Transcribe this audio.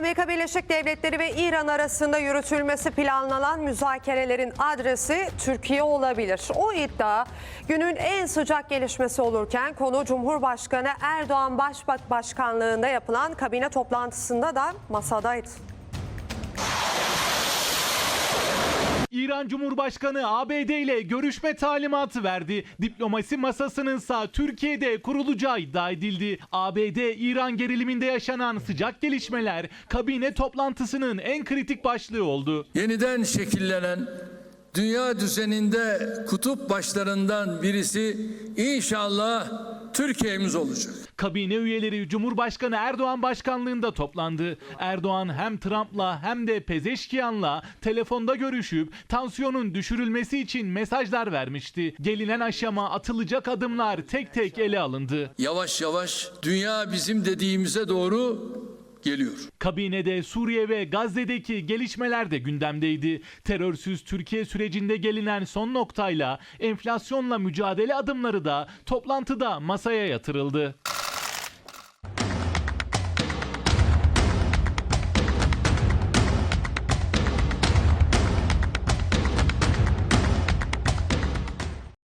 Amerika Birleşik Devletleri ve İran arasında yürütülmesi planlanan müzakerelerin adresi Türkiye olabilir. O iddia günün en sıcak gelişmesi olurken konu Cumhurbaşkanı Erdoğan Başbak Başkanlığında yapılan kabine toplantısında da masadaydı. İran Cumhurbaşkanı ABD ile görüşme talimatı verdi. Diplomasi masasınınsa Türkiye'de kurulacağı iddia edildi. ABD-İran geriliminde yaşanan sıcak gelişmeler kabine toplantısının en kritik başlığı oldu. yeniden şekillenen dünya düzeninde kutup başlarından birisi inşallah Türkiye'miz olacak. Kabine üyeleri Cumhurbaşkanı Erdoğan başkanlığında toplandı. Erdoğan hem Trump'la hem de Pezeşkiyan'la telefonda görüşüp tansiyonun düşürülmesi için mesajlar vermişti. Gelinen aşama atılacak adımlar tek tek ele alındı. Yavaş yavaş dünya bizim dediğimize doğru geliyor. Kabinede Suriye ve Gazze'deki gelişmeler de gündemdeydi. Terörsüz Türkiye sürecinde gelinen son noktayla enflasyonla mücadele adımları da toplantıda masaya yatırıldı.